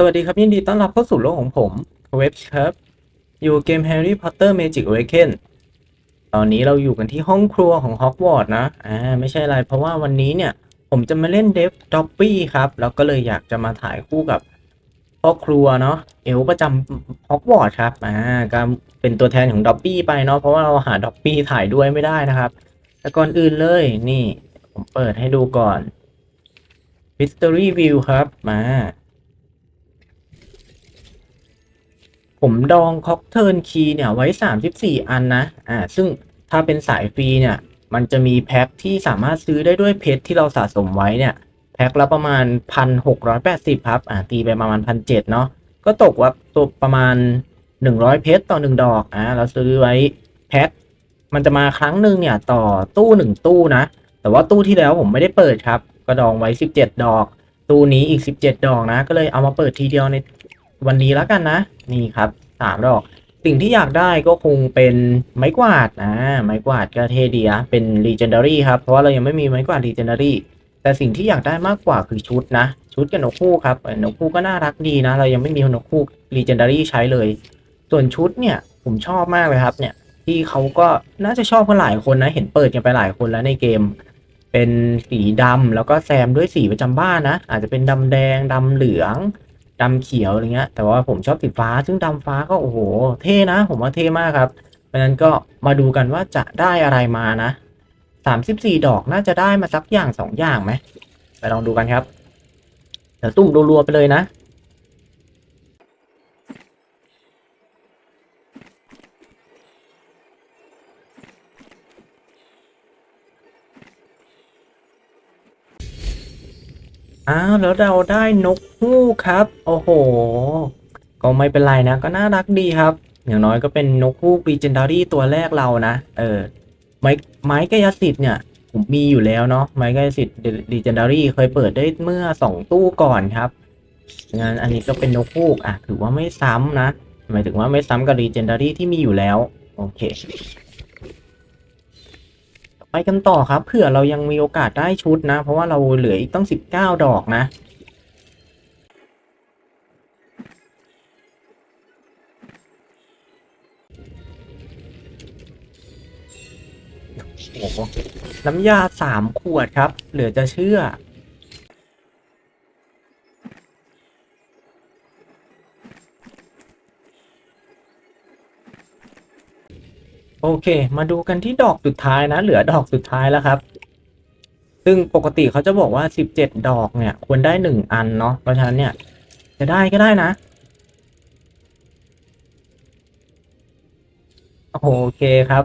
สวัสดีครับยินดีต้อนรับเข้าสู่โลกของผมเว็บครับ อยู่เกม Harry Potter Magic Awaken ตอนนี้เราอยู่กันที่ห้องครัวของฮอกวอตส์นะ อ่า ไม่ใช่อะไร เพราะว่าวันนี้เนี่ย ผมจะมาเล่นเดฟด็อบบี้ครับ แล้วก็เลยอยากจะมาถ่ายคู่กับพ่อครัวเนาะ เอลประจำฮอกวอตส์ครับ อ่าก็เป็นตัวแทนของด็อบบี้ไปเนาะ เพราะว่าเราหาด็อบบี้ถ่ายด้วยไม่ได้นะครับ แต่ก่อนอื่นเลย นี่ ผมเปิดให้ดูก่อน History View ครับ มา ผมดองค็อกเทิร์นคีย์เนี่ยไว้ 34 อันนะ อ่า ซึ่งถ้าเป็นสายฟรีเนี่ย มันจะมีแพ็คที่สามารถซื้อได้ด้วยเพชรที่เราสะสมไว้เนี่ย แพ็คละประมาณ 1,680 ครับ อ่า ตีไปประมาณ 1,700 เนาะ ก็ตกว่าตัวประมาณ 100 เพชรต่อ 1 ดอก อ่า เราซื้อไว้แพ็ค มันจะมาครั้งหนึ่งเนี่ยต่อตู้หนึ่งตู้นะ แต่ว่าตู้ที่แล้วผมไม่ได้เปิดครับ ก็ดองไว้ 17 ดอก ตู้นี้อีก 17 ดอกนะ ก็เลยเอามาเปิดทีเดียวใน วันนี้แล้วกันนะ นี่ครับสามดอก สิ่งที่อยากได้ก็คงเป็นไม้กวาดอ่าไม้กวาดก็เทดีนะเป็น Legendary ครับเพราะว่าเรายังไม่มีไม้กวาด Legendary แต่สิ่งที่อยากได้มากกว่าคือชุดนะ ชุดกับนกคู่ครับเออนกคู่ก็น่ารักดีนะ เรายังไม่มีนกคู่ Legendary ใช้เลย ส่วนชุดเนี่ยผมชอบมากเลยครับเนี่ยที่เขาก็น่าจะชอบกันหลายคนนะ เห็นเปิดกันไปหลายคนแล้วในเกม เป็นสีดำแล้วก็แซมด้วยสีประจำบ้านนะ อาจจะเป็นดำแดงดำเหลือง ดำเขียวอะไรเงี้ย แต่ว่าผมชอบสีฟ้า ซึ่งดำฟ้าก็โอ้โห เท่นะ ผมว่าเท่มากครับเพราะฉะนั้นก็มาดูกันว่าจะได้อะไรมานะสามสิบสี่ดอกน่าจะได้มาสักอย่างสองอย่างไหมไปลองดูกันครับเดี๋ยวตุ่มรัวๆไปเลยนะ อ้าวแล้วเราได้นกฮูกครับ โอ้โห ก็ไม่เป็นไรนะ ก็น่ารักดีครับ อย่างน้อยก็เป็นนกฮูก Legendary ตัวแรกเรานะ เออ ไม้ไม้กายสิทธิ์เนี่ย ผมมีอยู่แล้วเนาะไม้กายสิทธิ์ Legendary เคยเปิดได้เมื่อสองตู้ก่อนครับงั้นอันนี้ก็เป็นนกฮูกอะถือว่าไม่ซ้ำนะหมายถึงว่าไม่ซ้ำกับ Legendary ที่มีอยู่แล้ว โอเค ไปกันต่อครับเผื่อเรายังมีโอกาสได้ชุดนะ เพราะว่าเราเหลืออีกต้องสิบเก้าดอกนะโอ้โหน้ำยาสามขวดครับ เหลือจะเชื่อ โอเค มาดูกันที่ดอกสุดท้ายนะ เหลือดอกสุดท้ายแล้วครับ ซึ่งปกติเขาจะบอกว่าสิบเจ็ดดอกเนี่ย ควรได้หนึ่งอันเนาะเพราะฉะนั้นเนี่ย จะได้ก็ได้นะโอเคครับ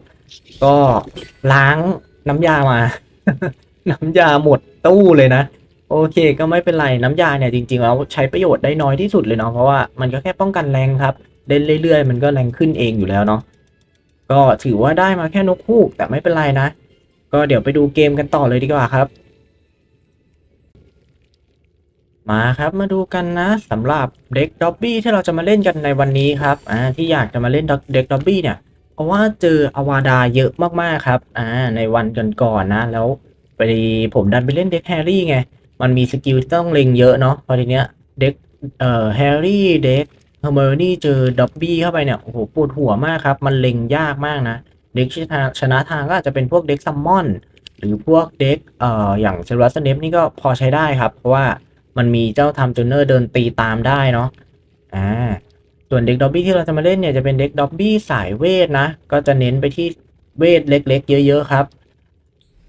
ก็ล้างน้ำยามา น้ำยาหมดตู้เลยนะ โอเค ก็ไม่เป็นไรน้ำยาเนี่ยจริงๆแล้วใช้ประโยชน์ได้น้อยที่สุดเลยเนาะเพราะว่ามันก็แค่ป้องกันแรงครับเล่นเรื่อยๆ มันก็แรงขึ้นเองอยู่แล้วเนาะ ก็ถือว่าได้มาแค่นกฮูกแต่ไม่เป็นไรนะ ก็เดี๋ยวไปดูเกมกันต่อเลยดีกว่าครับ มาครับมาดูกันนะสำหรับเด็กด็อบบี้ที่เราจะมาเล่นกันในวันนี้ครับอ่าที่อยากจะมาเล่นเด็กด็อบบี้เนี่ยเพราะว่าเจออวาดาเยอะมากๆครับอ่าในวันก่อนๆนะแล้วไปผมดันไปเล่นเด็กแฮร์รี่ไงมันมีสกิลที่ต้องเล็งเยอะเนาะพอทีเนี้ยเด็กเอ่อแฮร์รี่เด็ก เฮอร์เมอร์นี่เจอด็อบบี้เข้าไปเนี่ย โอ้โหปวดหัวมากครับ มันเล็งยากมากนะ เด็กชนะชนะทางก็อาจจะเป็นพวกเด็กซัมมอน หรือพวกเด็กเอ่ออย่างเซรัสเนฟนี่ก็พอใช้ได้ครับ เพราะว่ามันมีเจ้าทำจูเนอร์เดินตีตามได้เนาะอ่าส่วนเด็กด็อบบี้ที่เราจะมาเล่นเนี่ยจะเป็นเด็กด็อบบี้สายเวทนะ ก็จะเน้นไปที่เวทเล็ก ๆ เยอะ ๆ ครับ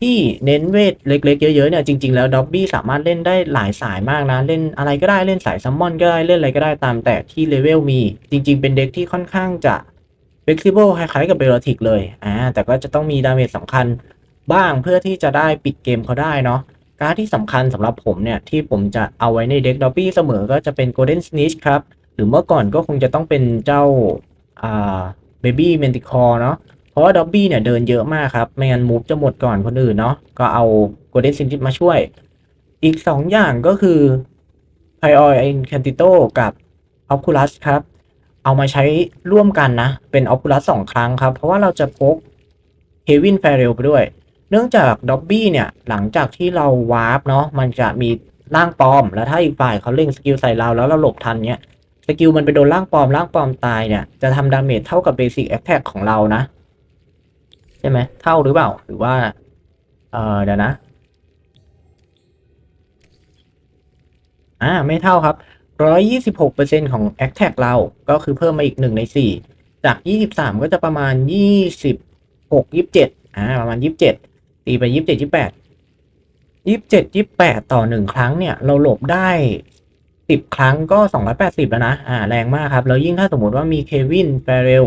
ที่เน้นเวทเล็ก ๆ เยอะๆเนี่ยจริงๆแล้วด็อบบี้สามารถเล่นได้หลายสายมากนะ เล่นอะไรก็ได้เล่นสายซัมมอนก็ได้เล่นอะไรก็ได้ตามแต่ที่เลเวลมี จริง ๆ เป็นเด็กที่ค่อนข้างจะ flexible คล้ายๆกับเบลติกเลยอ่าแต่ก็จะต้องมีดาเมจสำคัญบ้างเพื่อที่จะได้ปิดเกมเขาได้เนาะการดที่สำคัญสำหรับผมเนี่ย ที่ผมจะเอาไว้ในเด็กด็อบบี้เสมอก็จะเป็น Golden Snitch ครับหรือเมื่อก่อนก็คงจะต้องเป็นเจ้าอ่า Baby Manticore เนาะ เพราะว่าด็อบบี้เนี่ยเดินเยอะมากครับ ไม่งั้นมูฟจะหมดก่อนคนอื่นเนาะก็เอา Golden Snitch มาช่วย อีก 2 อย่างก็คือ p i o i Incantito กับ Oculus ครับ เอามาใช้ร่วมกันนะ เป็น Oculus สสองครั้งครับ เพราะว่าเราจะพก Heaven f a r e l ไปด้วย เนื่องจากด็อบบี้เนี่ย หลังจากที่เราวาร์ปเนาะมันจะมีร่างปลอม แล้วถ้าอีกฝ่ายเขาเล่งสกิลใส่เราแล้วเราหลบทันเนี้ยสกิลมันไปโดนร่างปลอมร่างปลอมตายเนี่ยจะทำดาเมจเท่ากับเบสิกแอ t แทกของเรานะ ช่ไหมเท่าหรือเปล่าหรือว่า เออเดี๋ยวนะ อ่า ไม่เท่าครับ126%ของ a t t a c เราก็คือเพิ่มมาอีก1ใน4จาก23ก็จะประมาณ26 27อ่า ประมาณ27ตีไป27 28 27 28ต่อ1ครั้งเนี่ย เราหลบได้10ครั้งก็280แล้วนะ อ่า แรงมากครับ แล้วยิ่งถ้าสมมติว่ามีเควินแฟเรล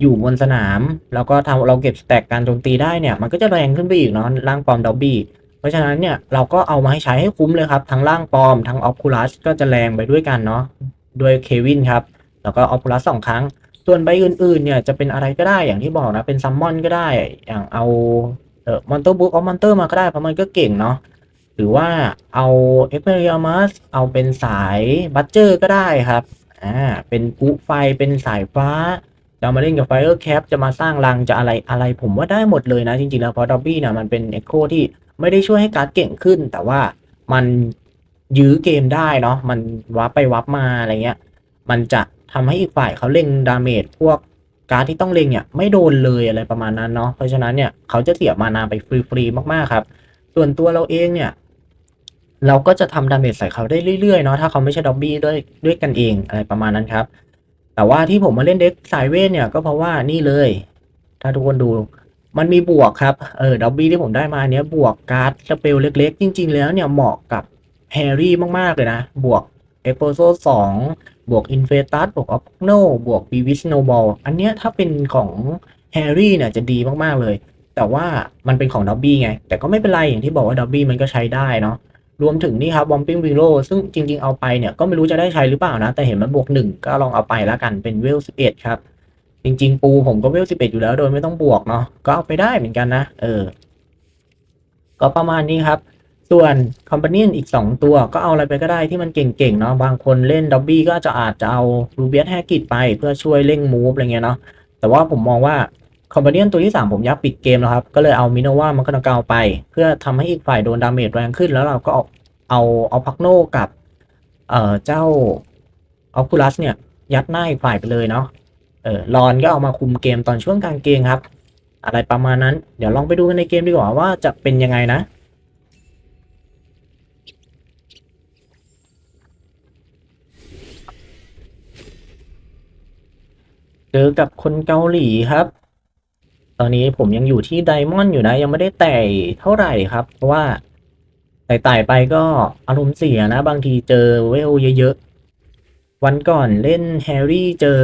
อยู่บนสนาม แล้วก็ทำเราเก็บสแต็กการโจมตีได้เนี่ย มันก็จะแรงขึ้นไปอีกเนาะร่างปลอมดอบบี้เพราะฉะนั้นเนี่ยเราก็เอามาให้ใช้ให้คุ้มเลยครับ ทั้งร่างปลอมทั้งออ c คูลัสก็จะแรงไปด้วยกันเนาะด้วยเควินครับแล้วก็ออ c คูลัสสองครั้ง ส่วนใบอื่นๆเนี่ยจะเป็นอะไรก็ได้อย่างที่บอกนะเป็นซัมมอนก็ได้อย่างเอาเออมอนเตอร์บุ๊กออฟมอนเตอร์มาก็ได้เพราะมันก็เก่งเนาะหรือว่าเอาเอ็กเพรียมัสเอาเป็นสายบัตเจอร์ก็ได้ครับอ่าเป็นปุไฟเป็นสายฟ้า จะมาเล่นกับไฟเออร์แคปจะมาสร้างรังจะอะไรอะไรผมว่าได้หมดเลยนะจริงๆแล้วเพราะดอบบี้เนี่ยมันเป็นเอ็กโคที่ไม่ได้ช่วยให้การ์ดเก่งขึ้น แต่ว่ามันยื้อเกมได้เนาะมันวับไปวับมาอะไรเงี้ย มันจะทำให้อีกฝ่ายเขาเล็งดาเมจพวกการ์ดที่ต้องเล็งเนี่ยไม่โดนเลยอะไรประมาณนั้นเนาะเพราะฉะนั้นเนี่ยเขาจะเสียมานาไปฟรีๆมากๆครับ ส่วนตัวเราเองเนี่ยเราก็จะทำดาเมจใส่เขาได้เรื่อยๆเนาะถ้าเขาไม่ใช่ด็อบบี้ด้วยด้วยกันเองอะไรประมาณนั้นครับ แต่ว่าที่ผมมาเล่นเด็กสายเวทเนี่ยก็เพราะว่านี่เลย ถ้าทุกคนดูมันมีบวกครับ เออด็อบบี้ที่ผมได้มาเนี้ยบวกการ์ดสเปลเล็ก ๆ จริง ๆ แล้วเนี่ยเหมาะกับแฮร์รี่มากๆเลยนะ บวกเอโ o โซสองบวกอินเฟตัสบวกออฟโนบวกบีวิสโนบอลอันเนี้ยถ้าเป็นของแฮร์รี่เนี่ยจะดีมากๆเลย แต่ว่ามันเป็นของด็อบบี้ไง แต่ก็ไม่เป็นไรอย่างที่บอกว่าด็อบบี้มันก็ใช้ได้เนาะ รวมถึงนี่ครับวอมปิ้งวิโ o ซึ่งจริงๆเอาไปเนี่ย ก็ไม่รู้จะได้ใช้หรือเปล่านะ แต่เห็นมันบวกหนึ่งก็ลองเอาไปแล้วกันเป็นเวลสิบเอ็ดครับ จริง ๆ ปูผมก็เวลสิบเอ็ดอยู่แล้วโดยไม่ต้องบวกเนาะก็เอาไปได้เหมือนกันนะ เออ ก็ประมาณนี้ครับ ส่วนคอมพานีอีก 2 ตัวก็เอาอะไรไปก็ได้ที่มันเก่งๆเนาะบางคนเล่นด็อบบี้ก็จะอาจจะเอารูเบียสแฮกิตไปเพื่อช่วยเร่งมูฟอะไรเงี้ยเนาะแต่ว่าผมมองว่า คอมพานียนตัวที่ 3 ผมอยากปิดเกมแล้วครับ ก็เลยเอามิโนวามันก็นกาวไป เพื่อทำให้อีกฝ่ายโดนดาเมจแรงขึ้น แล้วเราก็เอาเอาเอาพักโนกับเอ่อเจ้าออคูลัสเนี่ย ยัดหน้าอีกฝ่ายไปเลยเนาะเออรอนก็เอามาคุมเกมตอนช่วงกลางเกมครับ อะไรประมาณนั้น เดี๋ยวลองไปดูกันในเกมดีกว่าว่าจะเป็นยังไงนะเจอกับคนเกาหลีครับ ตอนนี้ผมยังอยู่ที่ไดมอนด์อยู่นะ ยังไม่ได้ไต่เท่าไหร่ครับ เพราะว่าไต่ไต่ไปก็อารมณ์เสียนะ บางทีเจอเวลเยอะๆ วันก่อนเล่นแฮร์รี่เจอ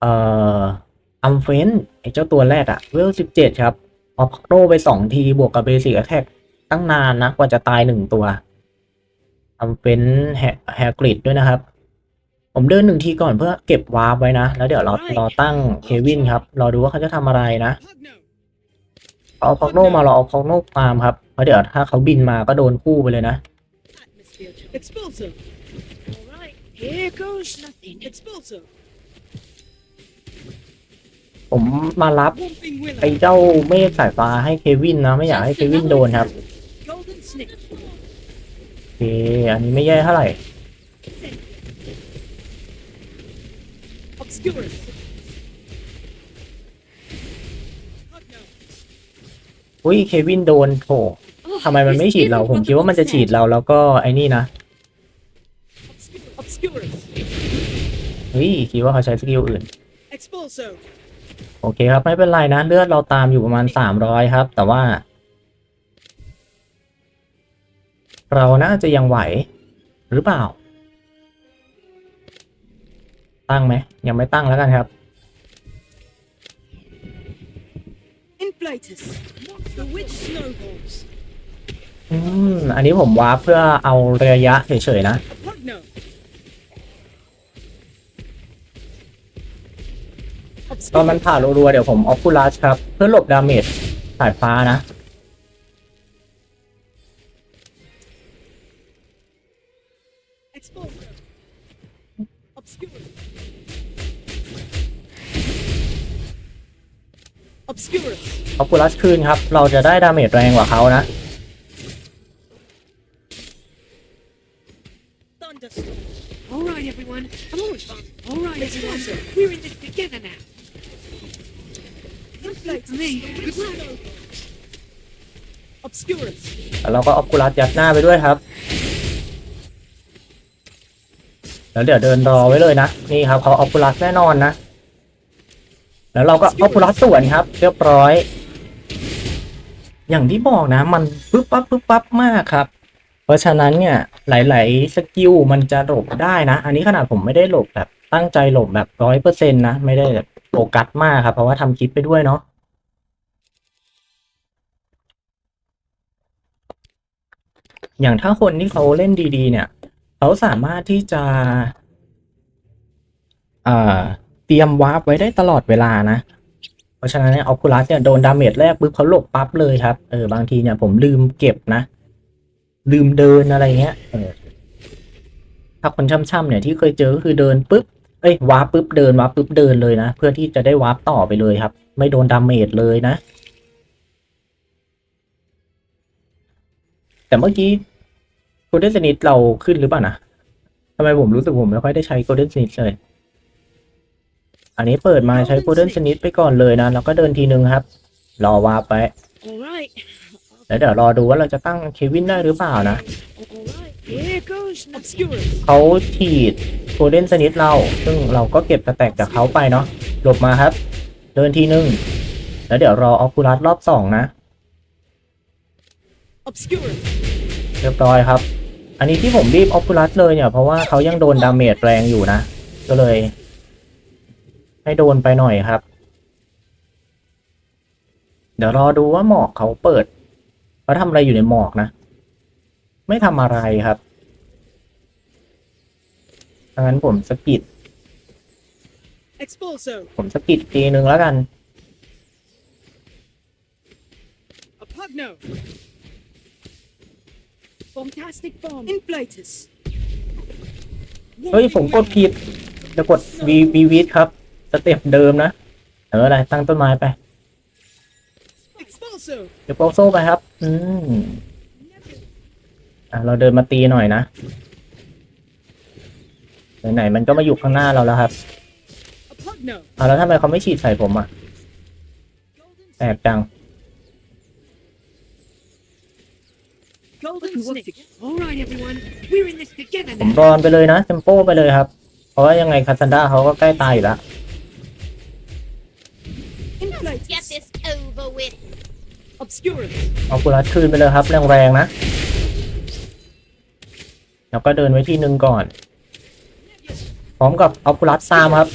เอ่ออัมเฟนไอเจ้าตัวแรกอะเวลสิบเจ็ดครับออฟโรไปสองทีบวกกับเบสิกแท็กตั้งนานนะกว่าจะตายหนึ่งตัวอัมเฟนแฮแฮกริดด้วยนะครับ ผมเดินหนึ่งทีก่อนเพื่อเก็บวาร์ปไว้นะ แล้วเดี๋ยวเรารอตั้งเควินครับรอดูว่าเขาจะทำอะไรนะเอาพอกโนมาเราเอาพอกโนตามครับเพราะเดี๋ยวถ้าเขาบินมาก็โดนคู่ไปเลยนะ Expulsive. All right, here goes nothing. Expulsive. ผมมารับ Whomping willow. ไอ้เจ้าเมฆสายฟ้าให้เควินนะ ไม่อยากให้เควินโดนครับ Golden snip. โอเคอันนี้ไม่แย่เท่าไหร่ Obscurus. Hugno. อุ้ยเควินโดนโถทำไมมันไม่ฉีดเราผมคิดว่ามันจะฉีดเราแล้วก็ไอ้นี่นะ Obscur- Obscurus. เฮ้ยคิดว่าเขาใช้สกิลอื่น Expulso. โอเคครับ ไม่เป็นไรนะ เลือดเราตามอยู่ประมาณสามร้อยครับ แต่ว่า เราน่าจะยังไหว หรือเปล่า ตั้งไหมยังไม่ตั้งแล้วกันครับ Inflatus. The witch snowballs. อืม อันนี้ผมวาร์ปเพื่อเอาระยะเฉยๆนะ Hugno. Obscurus. ตอนมันผ่านรัวๆเดี๋ยวผมออฟคูลัสครับ เพื่อหลบดาเมจสายฟ้านะ ออคูลัสคืนครับ เราจะได้ดาเมจแรงกว่าเขานะแล้วเราก็ออคูลัสยัดหน้าไปด้วยครับแล้วเดี๋ยวเดินรอไว้เลยนะ นี่ครับเขาออคูลัสแน่นอนนะ แล้วเราก็ออคูลัสสวนครับ เรียบร้อย อย่างที่บอกนะ มันปึ๊บปั๊บปึ๊บปั๊บมากครับ เพราะฉะนั้นเนี่ยหลาย ๆ สกิลมันจะหลบได้นะ อันนี้ขนาดผมไม่ได้หลบแบบตั้งใจหลบแบบร้อยเปอร์เซ็นต์นะ ไม่ได้แบบโฟกัสมากครับ เพราะว่าทำคลิปไปด้วยเนาะอย่างถ้าคนที่เขาเล่นดี ๆ เนี่ย เขาสามารถที่จะเตรียมวาร์ปไว้ได้ตลอดเวลานะ ราะฉะนั้นเนี่ยออคูลัสเนี่ยโดนดาเมจแรกปุ๊บเขาหลบปั๊บเลยครับ เออบางทีเนี่ยผมลืมเก็บนะ ลืมเดินอะไรเงี้ย เออ ถ้าคนช่ำๆเนี่ยที่เคยเจอก็คือเดินปุ๊บ เอ้ยวาร์ปปุ๊บเดินวาร์ปปุ๊บเดินเลยนะ เพื่อที่จะได้วาร์ปต่อไปเลยครับ ไม่โดนดาเมจเลยนะ แต่เมื่อกี้โกลเด้นสนิทเราขึ้นหรือเปล่านะทำไมผมรู้สึกผมไม่ค่อยได้ใช้โกลเด้นสนิทเลย อันนี้เปิดมาใช้โกลเด้นสนิทไปก่อนเลยนะ แล้วก็เดินทีนึงครับ รอวาไป right. แล้วเดี๋ยวรอดูว่าเราจะตั้งเควินได้หรือเปล่านะ right. เขาฉีดโกลเด้นสนิทเรา ซึ่งเราก็เก็บสแต็กจากเขาไปเนาะ หลบมาครับ เดินทีนึง แล้วเดี๋ยวรอออคูลัสรอบสองนะ Obscure. เรียบร้อยครับ อันนี้ที่ผมรีบออคูลัสเลยเนี่ยเพราะว่าเขายังโดนดาเมจแรงอยู่นะ ก็เลย ให้โดนไปหน่อยครับ เดี๋ยวรอดูว่าหมอกเขาเปิดเขาทำอะไรอยู่ในหมอกนะ ไม่ทำอะไรครับดังนั้นผมสกิด Expulso. ผมสกิดทีนึงแล้วกัน A pugno. Fantastic bomb. Inflatus. เฮ้ย ผมกดผิดจะกด V V วิดครับส เต็ปเดิมนะเอออะไรตั้งต้นไม้ไป Expulso. เดี๋ยวโปรโซไปครับ อืมอะเราเดินมาตีหน่อยนะไหนๆมันก็มาอยู่ข้างหน้าเราแล้วครับ A pugno. อะแล้วทำไมเขาไม่ฉีดใส่ผมอะแปลกจัง Golden We work snake. together. All right, everyone. We're in this together ผม now. รอนไปเลยนะเทมโปไปเลยครับ เพราะว่ายังไงคาซันดาเขาก็ใกล้ตายอยู่แล้ว Get Inflatus. this over with. Obscurus. เอาคูลัสคืนไปเลยครับแรงๆนะ แล้วก็เดินไว้ที่หนึ่งก่อน พร้อมกับเอาคูลัสซามครับ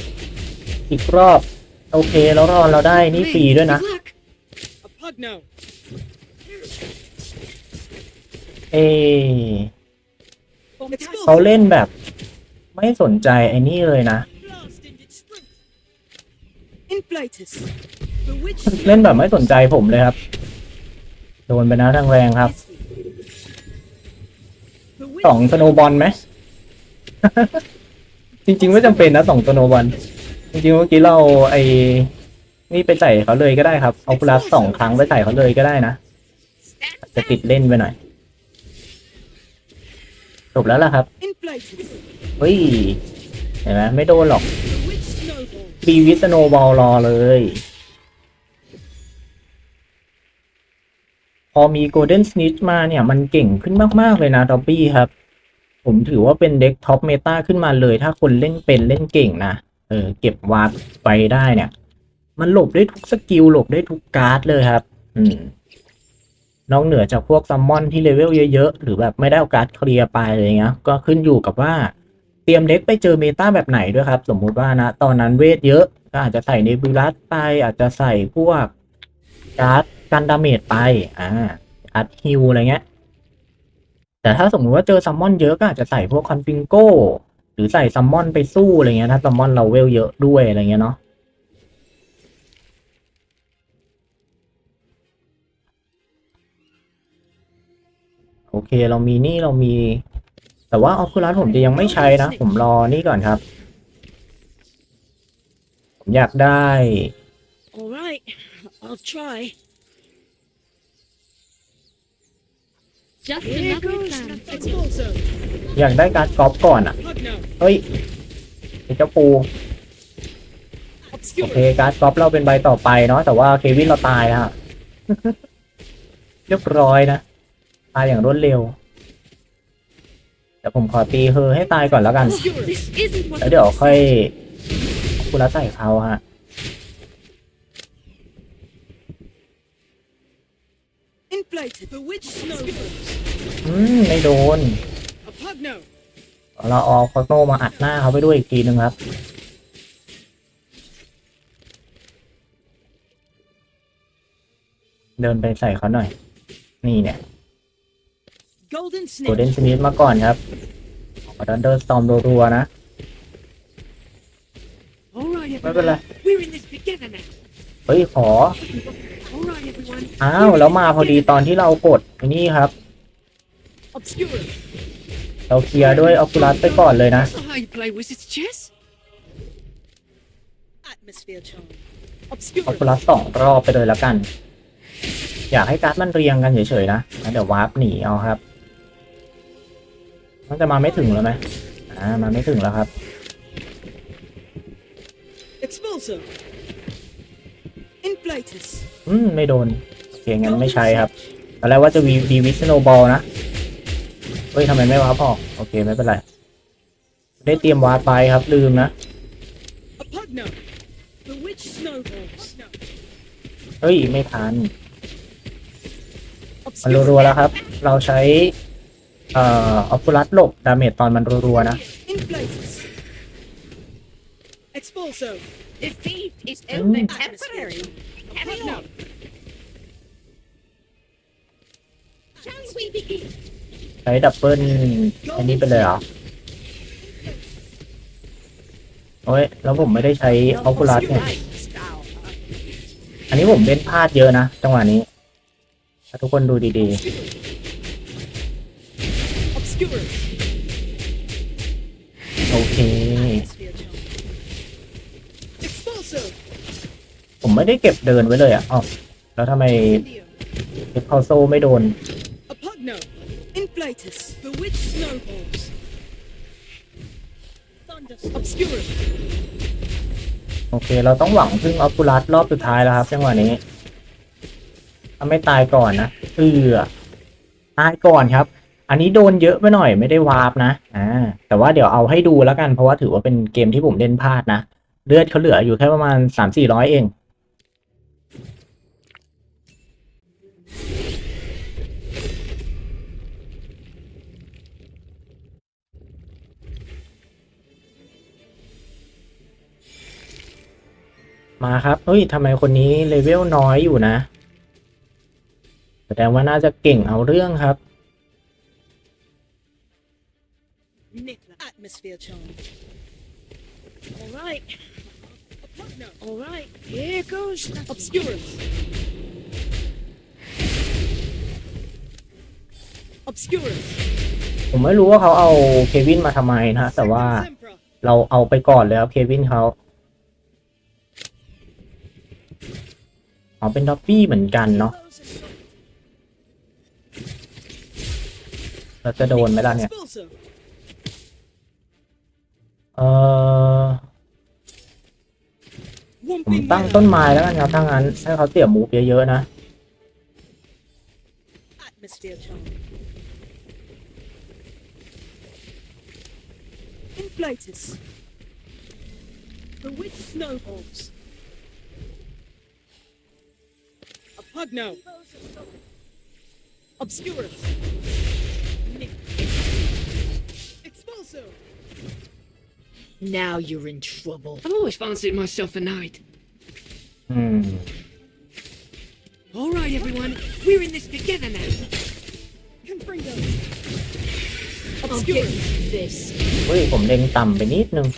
อีกรอบ โอเคแล้วรอนเราได้นี่ฟรีด้วยนะ Good luck. A pugno. เอ Expulso. เขาเล่นแบบ ไม่สนใจไอ้นี่เลยนะ Blast in its strength. Inflatus. The witch เล่นแบบไม่สนใจผมเลยครับ โดนไปนะแรงครับ สองสโนบอลไหม จริง ๆ ไม่จำเป็นนะสองสโนบอล จริงๆเมื่อกี้เราไอ้นี่ไปใส่เขาเลยก็ได้ครับ เอาพลัสสองครั้งไปใส่เขาเลยก็ได้นะ จะติดเล่นไปหน่อย จบแล้วล่ะครับ เฮ้ย เห็นไหมไม่โดนหรอก บีวิสโนบอลรอเลย อมีโกลเด้นสนิชมาเนี่ย มันเก่งขึ้นมาก ๆ เลยนะดอบบี้ครับ ผมถือว่าเป็นเด็กท็อปเมตาขึ้นมาเลย ถ้าคนเล่นเป็นเล่นเก่งนะเออเก็บวาร์ปไปได้เนี่ย มันหลบได้ทุกสกิลหลบได้ทุกการ์ดเลยครับ อืมนอกเหนือจากพวกซัมมอนที่เลเวลเยอะๆ หรือแบบไม่ได้เอาการ์ดเคลียร์ไปอะไรเงี้ย ก็ขึ้นอยู่กับว่า เตรียมเด็กไปเจอเมตาแบบไหนด้วยครับ สมมุติว่านะ ตอนนั้นเวทเยอะ ก็อาจจะใส่เนบูลัสไปอาจจะใส่พวกการ์ด กันดาเมจไป อ่าการ์ดฮิลอะไรเงี้ย แต่ถ้าสมมติว่าเจอซัมมอนเยอะก็อาจจะใส่พวกคอนฟิงโกหรือใส่ซัมมอนไปสู้อะไรเงี้ย ถ้าซัมมอนเราเวลเยอะด้วยอะไรเงี้ยเนาะ โอเคเรามีนี่เรามี แต่ว่าออคูลัสผมจะยังไม่ใช้นะ ผมรอนี่ก่อนครับ ผมอยากได้ All right. I'll try. Just Here another goes exam. nothing. Expulso. อยากได้การ์ดกอล์ฟก่อนอะ Pugno. เฮ้ยไอ้เจ้าปู โอ Obscure. เคการ์ดกอล์ฟเราเป็นใบต่อไปเนาะแต่ว่าเควินเราตายแล้วฮะ เรียบร้อยนะ ตายอย่างรวดเร็วเดี๋ยวผมขอตีเฮอให้ตายก่อนแล้วกัน Obscure. This isn't what แล้วเดี๋ยวค่อย คุณละใส่เขาฮะ Inflated. Bewitched snowballs. อืมไม่โดน A pugno. เราเอาคอสโนมาอัดหน้าเขาไปด้วยอีกทีนึงครับ เดินไปใส่เขาหน่อย นี่เนี่ย Golden โกลเด้น snitch. สมิธมาก่อนครับอดันเดอร์สตอมรัวๆนะ All right, ไม่เป็นไร everyone. We're in this together now. เฮ้ย ขอ All right, everyone. อ้าวแล้วมาพอดีตอนที่เรากดไอ้นี่ครับ Obscure. เราเคลียร์ด้วยออคูลัสไปก่อนเลยนะ That's not how you play Wizard's chess. Atmosphere charm. ออ Obscure. คูลัสสองรอบไปเลยแล้วกัน อยากให้การ์ดมันเรียงกันเฉยๆนะแล้วเดี๋ยววาร์ปหนีเอาครับ มันจะมาไม่ถึงแล้วไหมอ่ามาไม่ถึงแล้วครับ Expulso. Inflatus. อืม ไม่โดนโอเคงั้นไม่ใช้ครับตอนแรกว่าจะวีดีวิสโนบอลนะ เฮ้ยทำไมไม่วาร์ปออก โอเค ไม่เป็นไร ได้เตรียมวาร์ปไปครับ ลืมนะ A pugno. Bewitched snowballs. เฮ้ย ไม่ทันมัน Obscure. รัวๆแล้วครับ เราใช้ เอ่อออคูลัสหลบดาเมจตอนมันรัวๆนะ Inflatus. Expulso. Defeat is Mm. only Atmosphere temporary. charm. A Carry pugno. on. Shall we begin? ใช้ดับเบิลอันนี้ไปเลยเหรอ โอ้ย แล้วผมไม่ได้ใช้ออคูลัสเนี่ย Right, Scowl. อันนี้ผมเล่นพลาดเยอะนะ จังหวะนี้ ถ้าทุกคนดูดี Obscure. ๆโอเค ผมไม่ได้เก็บเดินไว้เลยอะอ๋อแล้วทำไม Indio. เก็บคาโซไม่โดน A pugno. Inflatus. Bewitched snowballs. Thunder. Obscure. โอเค เราต้องหวังพึ่งออคูลัสรอบสุดท้ายแล้วครับจังหวะนี้ถ้าไม่ตายก่อนนะเออตายก่อนครับ อันนี้โดนเยอะไปหน่อยไม่ได้วาร์ปนะอ่าแต่ว่าเดี๋ยวเอาให้ดูแล้วกันเพราะว่าถือว่าเป็นเกมที่ผมเล่นพลาดนะ เลือดเขาเหลืออยู่แค่ประมาณสามสี่ร้อยเอง มาครับเฮ้ยทำไมคนนี้เลเวลน้อยอยู่นะ แสดงว่าน่าจะเก่งเอาเรื่องครับ Nicola. Atmosphere charm. All right. A pugno. All right. Here goes nothing. Obscurus. Obscurus. ผมไม่รู้ว่าเขาเอาเควินมาทำไมนะแต่ว่า Second Sempra. เราเอาไปก่อนเลยครับเควินเขา อ๋อเป็นด็อบบี้เหมือนกันเนาะเราจะโดนไหมล่ะเนี่ยเออผมตั้งต้นไม้แล้วกันครับถ้างั้นให้เขาเสียมูฟเยอะๆนะ charm. Inflatus. Bewitched snowballs. A pugno. Obscurus. Nick. Expulso. Now you're in trouble. I've always fancied myself a knight. อืม All right, everyone. We're in this together now. Confringo. I'll get Obscurus. this. เฮ้ย ผมเล็งต่ำไปนิดนึง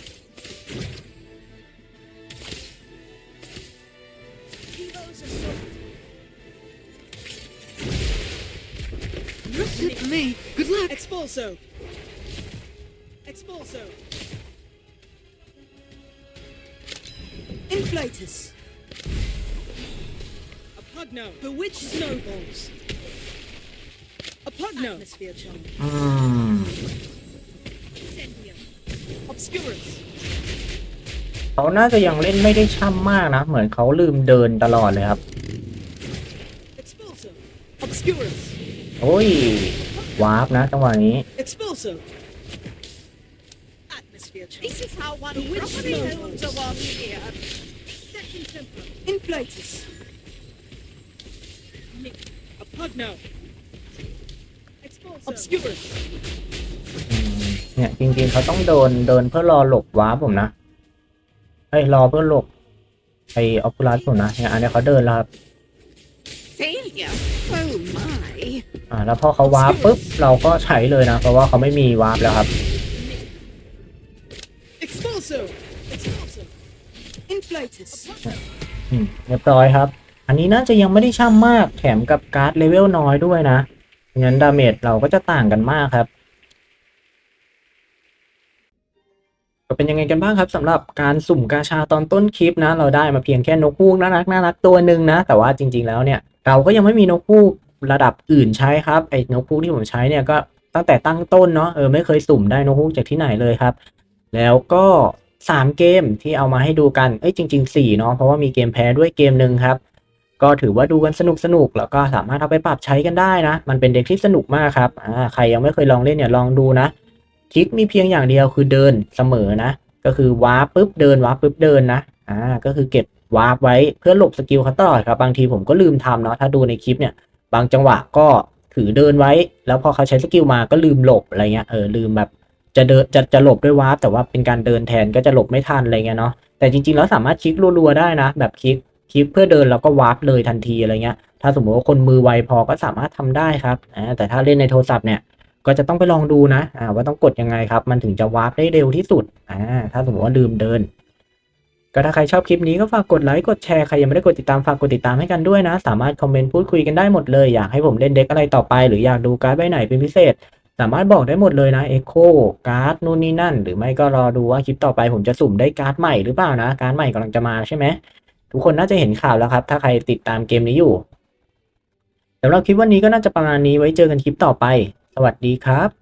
Expulso. Expulso. Inflatus. A pugno. Bewitched snowballs. A Apogno. Atmosphere charm. อืม Incendium. Obscurus. เขาน่าจะยังเล่นไม่ได้ช่ำมากนะ เหมือนเขาลืมเดินตลอดเลยครับ Expulso. Obscurus. โอ้ย วาร์ปนะจังหวะนี้ Expulso. Atmosphere charm. This is how one The witch properly knows. holds a one here. Second temper. Inflatus. Nick. Apogno. Expulso. Obscurus. อืมเนี่ยจริงๆเขาต้องเดินเดินเพื่อรอหลบวาร์ปผมนะเฮ้ยรอเพื่อหลบไอออคูลัสผมนะเนี่ยอันนี้เขาเดินแล้วครับ Failure. Oh my. อ่าแล้วพอเขาวาร์ปปุ๊บเราก็ใช้เลยนะ เพราะว่าเขาไม่มีวาร์ปแล้วครับ Expulso. Expulso. Inflatus. อืมเรียบร้อยครับ อันนี้น่าจะยังไม่ได้ช่ำมากแถมกับการ์ดเลเวลน้อยด้วยนะงั้นดาเมจเราก็จะต่างกันมากครับ ก็เป็นยังไงกันบ้างครับสำหรับการสุ่มกาชาตอนต้นคลิปนะ เราได้มาเพียงแค่นกฮูกน่ารักน่ารักตัวหนึ่งนะ แต่ว่าจริง ๆ แล้วเนี่ย เราก็ยังไม่มีนกฮูก ระดับอื่นใช้ครับไอ้นกฮูกที่ผมใช้เนี่ยก็ตั้งแต่ตั้งต้นเนาะเออไม่เคยสุ่มได้นกฮูกจากที่ไหนเลยครับ แล้วก็สามเกมที่เอามาให้ดูกัน เอ้ยจริงๆสี่เนาะเพราะว่ามีเกมแพ้ด้วยเกมหนึ่งครับ ก็ถือว่าดูกันสนุกสนุกแล้วก็สามารถเอาไปปรับใช้กันได้นะ มันเป็นเด็กที่สนุกมากครับอ่าใครยังไม่เคยลองเล่นเนี่ยลองดูนะคลิกมีเพียงอย่างเดียวคือเดินเสมอนะ ก็คือวาร์ปปุ๊บเดินวาร์ปปุ๊บเดินนะอ่าก็คือเก็บวาร์ปไว้เพื่อหลบสกิลเขาตลอดครับบางทีผมก็ลืมทำเนาะถ้าดูในคลิปเนี่ย บางจังหวะก็ถือเดินไว้ แล้วพอเขาใช้สกิลมาก็ลืมหลบอะไรเงี้ยเออลืมแบบจะเดินจะจะหลบด้วยวาร์ปแต่ว่าเป็นการเดินแทนก็จะหลบไม่ทันอะไรเงี้ยเนาะแต่จริงๆแล้วสามารถคลิกรัวๆได้นะ แบบคลิกคลิกเพื่อเดินแล้วก็วาร์ปเลยทันทีอะไรเงี้ยถ้าสมมติว่าคนมือไวพอก็สามารถทำได้ครับอ่าแต่ถ้าเล่นในโทรศัพท์เนี่ยก็จะต้องไปลองดูนะอ่าว่าต้องกดยังไงครับ มันถึงจะวาร์ปได้เร็วที่สุดอ่าถ้าสมมติว่าลืมเดิน ก็ถ้าใครชอบคลิปนี้ก็ฝากกดไลค์กดแชร์ใครยังไม่ได้กดติดตามฝากกดติดตามให้กันด้วยนะ สามารถคอมเมนต์พูดคุยกันได้หมดเลยอยากให้ผมเล่นเด็กอะไรต่อไป หรืออยากดูการ์ดใบไหนเป็นพิเศษ สามารถบอกได้หมดเลยนะเอ็กโคการ์ดนู่นนี่นั่น หรือไม่ก็รอดูว่าคลิปต่อไปผมจะสุ่มได้การ์ดใหม่หรือเปล่านะการ์ดใหม่กำลังจะมาใช่ไหมทุกคนน่าจะเห็นข่าวแล้วครับ ถ้าใครติดตามเกมนี้อยู่สำหรับคลิปวันนี้ก็น่าจะประมาณนี้ไว้เจอกันคลิปต่อไป สวัสดีครับ